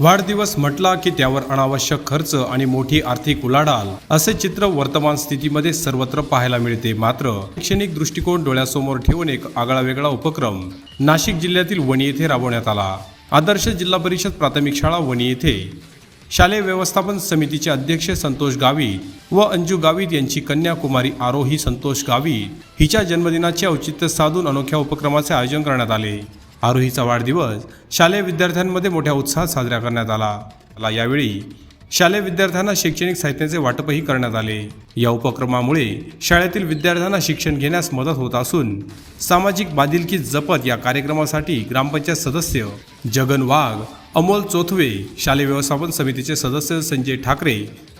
वाढदिवस म्हटला की त्यावर अनावश्यक खर्च आणि मोठी आर्थिक उलाढाल असे चित्र वर्तमान स्थितीमध्ये सर्वत्र पाहायला मिळते. मात्र शैक्षणिक दृष्टिकोन डोळ्यासमोर ठेवून एक आगळा वेगळा उपक्रम नाशिक जिल्ह्यातील वणी येथे राबवण्यात आला. आदर्श जिल्हा परिषद प्राथमिक शाळा वणी येथे. शालेय व्यवस्थापन समितीचे अध्यक्ष संतोष गावित व अंजू गावित यांची कन्या कुमारी आरोही संतोष गावित हिच्या जन्मदिनाचे औचित्य साधून अनोख्या उपक्रमाचे आयोजन करण्यात आले. आरोहीचा वाढदिवस शालेय विद्यार्थ्यांमध्ये मोठ्या उत्साहात साजरा करण्यात आला. आला यावेळी शालेय विद्यार्थ्यांना शैक्षणिक साहित्याचे वाटपही करण्यात आले. या उपक्रमामुळे शाळेतील विद्यार्थ्यांना शिक्षण घेण्यास मदत होत असून सामाजिक बांधिलकी जपत या कार्यक्रमासाठी ग्रामपंचायत सदस्य जगन वाघ अमोल चोथवे शालेय व्यवस्थापन समितीचे सदस्य संजय ठाकरे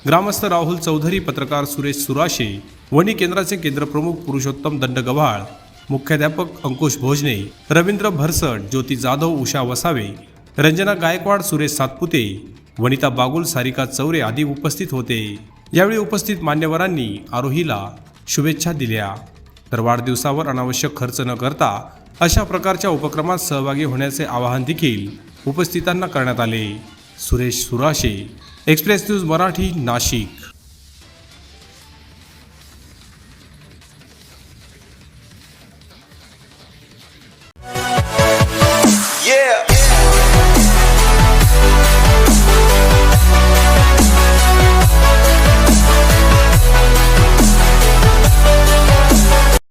ग्रामस्थ राहुल चौधरी पत्रकार सुरेश सुराशे वणी केंद्राचे केंद्रप्रमुख पुरुषोत्तम दंडगव्हाळ मुख्याध्यापक अंकुश भोजने रवींद्र भरसट ज्योती जाधव उषा वसावे रंजना गायकवाड सुरेश सातपुते वनिता बागुल सारिका चौरे आदी उपस्थित होते. यावेळी उपस्थित मान्यवरांनी आरोहीला शुभेच्छा दिल्या. तर वाढदिवसावर अनावश्यक खर्च न करता अशा प्रकारच्या उपक्रमात सहभागी होण्याचे आवाहन देखील उपस्थितांना करण्यात आले. Suresh Surashe Express News Marathi Nashik.